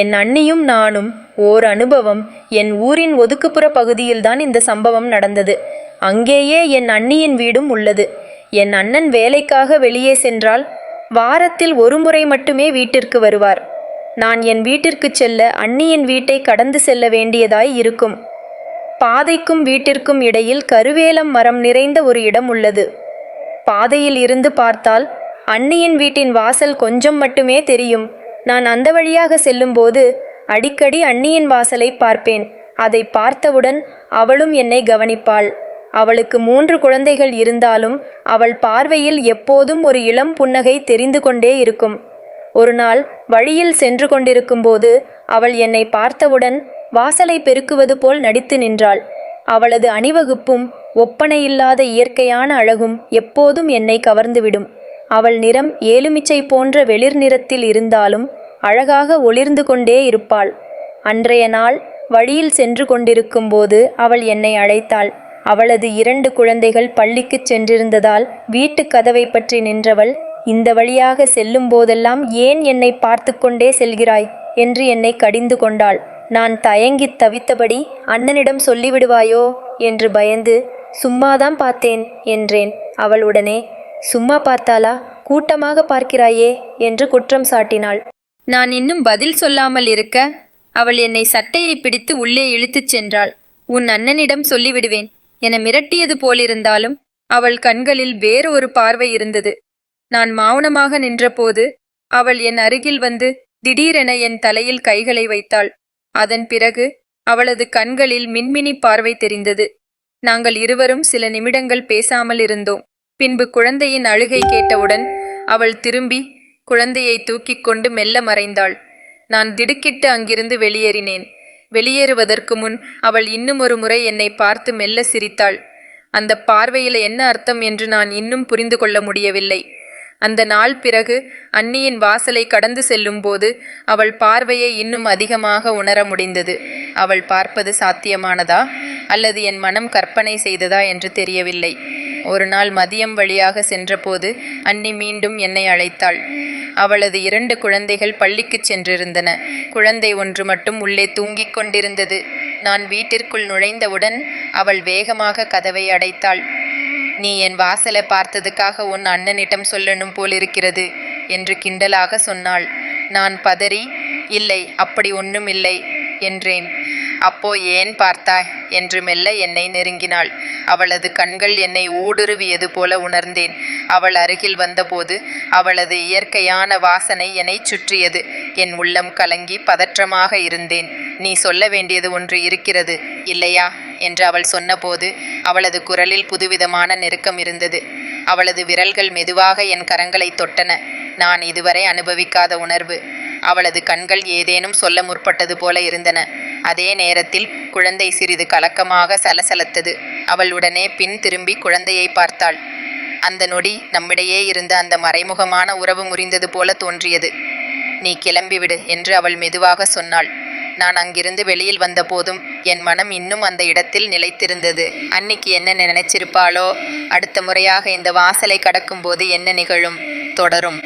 என் அண்ணியும் நானும் ஓர் அனுபவம் என் ஊரின் ஒதுக்குப்புற பகுதியில்தான் இந்த சம்பவம் நடந்தது. அங்கேயே என் அண்ணியின் வீடும் உள்ளது. என் அண்ணன் வேலைக்காக வெளியே சென்றால் வாரத்தில் ஒரு முறை மட்டுமே வீட்டிற்கு வருவார். நான் என் வீட்டிற்கு செல்ல அண்ணியின் வீட்டை கடந்து செல்ல வேண்டியதாய் இருக்கும். பாதைக்கும் வீட்டிற்கும் இடையில் கருவேலம் மரம் நிறைந்த ஒரு இடம் உள்ளது. பாதையில் இருந்து பார்த்தால் அண்ணியின் வீட்டின் வாசல் கொஞ்சம் மட்டுமே தெரியும். நான் அந்த வழியாக செல்லும்போது அடிக்கடி அண்ணியின் வாசலை பார்ப்பேன். அதை பார்த்தவுடன் அவளும் என்னை கவனிப்பாள். அவளுக்கு மூன்று குழந்தைகள் இருந்தாலும் அவள் பார்வையில் எப்போதும் ஒரு இளம் புன்னகை தெரிந்து கொண்டே இருக்கும். ஒரு நாள் வழியில் சென்று கொண்டிருக்கும்போது அவள் என்னை பார்த்தவுடன் வாசலை பெருக்குவது போல் நடித்து நின்றாள். அவளது அணிவகுப்பும் ஒப்பனையில்லாத இயற்கையான அழகும் எப்போதும் என்னை கவர்ந்துவிடும். அவள் நிறம் ஏலுமிச்சை போன்ற வெளிர் நிறத்தில் இருந்தாலும் அழகாக ஒளிர்ந்து கொண்டே இருப்பாள். அன்றைய நாள் வழியில் சென்று கொண்டிருக்கும்போது அவள் என்னை அழைத்தாள். அவளது இரண்டு குழந்தைகள் பள்ளிக்குச் சென்றிருந்ததால் வீட்டுக் கதவை பற்றி நின்றவள் இந்த வழியாக செல்லும் போதெல்லாம் ஏன் என்னை பார்த்து கொண்டே செல்கிறாய் என்று என்னை கடிந்து கொண்டாள். நான் தயங்கித் தவித்தபடி அண்ணனிடம் சொல்லிவிடுவாயோ என்று பயந்து சும்மாதான் பார்த்தேன் என்றேன். அவள் உடனே சும்மா பார்த்தாளா? கூட்டமாக பார்க்கிறாயே என்று குற்றம் சாட்டினாள். நான் இன்னும் பதில் சொல்லாமல் இருக்க அவள் என்னை சட்டையை பிடித்து உள்ளே இழுத்துச் சென்றாள். உன் அண்ணனிடம் சொல்லிவிடுவேன். என மிரட்டியது போலிருந்தாலும் அவள் கண்களில் வேறு ஒரு பார்வை இருந்தது. நான் மௌனமாக நின்றபோது அவள் என் அருகில் வந்து திடீரென என் தலையில் கைகளை வைத்தாள். அதன் பிறகு அவளது கண்களில் மின்மினி பார்வை தெரிந்தது. நாங்கள் இருவரும் சில நிமிடங்கள் பேசாமல் இருந்தோம். பின்பு குழந்தையின் அழுகை கேட்டவுடன் அவள் திரும்பி குழந்தையை தூக்கிக் கொண்டு மெல்ல மறைந்தாள். நான் திடுக்கிட்டு அங்கிருந்து வெளியேறினேன். வெளியேறுவதற்கு முன் அவள் இன்னும் ஒரு முறை என்னை பார்த்து மெல்ல சிரித்தாள். அந்த பார்வையில் என்ன அர்த்தம் என்று நான் இன்னும் புரிந்து கொள்ள முடியவில்லை. அந்த நாள் பிறகு அன்னியின் வாசலை கடந்து செல்லும்போது அவள் பார்வையை இன்னும் அதிகமாக உணர முடிந்தது. அவள் பார்ப்பது சாத்தியமானதா? அல்லது என் மனம் கற்பனை செய்ததா? என்று தெரியவில்லை. ஒரு நாள் மதியம் வழியாக சென்றபோது அன்னி மீண்டும் என்னை அழைத்தாள். அவளது இரண்டு குழந்தைகள் பள்ளிக்குச் சென்றிருந்தன. குழந்தை ஒன்று மட்டும் உள்ளே தூங்கிக் கொண்டிருந்தது. நான் வீட்டிற்குள் நுழைந்தவுடன் அவள் வேகமாக கதவை அடைத்தாள். நீ என் வாசலை பார்த்ததுக்காக உன் அண்ணனிடம் சொல்லணும் போலிருக்கிறது என்று கிண்டலாக சொன்னாள். நான் பதறி இல்லை அப்படி ஒன்றும் இல்லை என்றேன். அப்போ ஏன் பார்த்தாய்? என்று மெல்ல என்னை நெருங்கினாள். அவளது கண்கள் என்னை ஊடுருவியது போல உணர்ந்தேன். அவள் அருகில் வந்தபோது அவளது இயற்கையான வாசனை என்னை சுற்றியது. என் உள்ளம் கலங்கி பதற்றமாக இருந்தேன். நீ சொல்ல வேண்டியது ஒன்று இருக்கிறது இல்லையா? என்று அவள் சொன்னபோது அவளது குரலில் புதுவிதமான நெருக்கம் இருந்தது. அவளது விரல்கள் மெதுவாக என் கரங்களை தொட்டன. நான் இதுவரை அனுபவிக்காத உணர்வு. அவளது கண்கள் ஏதேனும் சொல்ல முற்பட்டது போல இருந்தன. அதே நேரத்தில் குழந்தை சிறிது கலக்கமாக சலசலத்தது. அவள் உடனே பின் திரும்பி குழந்தையை பார்த்தாள். அந்த நொடி நம்மிடையே இருந்த அந்த மறைமுகமான உறவு முறிந்தது போல தோன்றியது. நீ கிளம்பிவிடு என்று அவள் மெதுவாக சொன்னாள். நான் அங்கிருந்து வெளியில் வந்தபோதும் என் மனம் இன்னும் அந்த இடத்தில் நிலைத்திருந்தது. அன்னிக்கு என்ன நினைச்சிருப்பாளோ அடுத்த முறையாக இந்த வாசலை கடக்கும்போது என்ன நிகழும்? தொடரும்.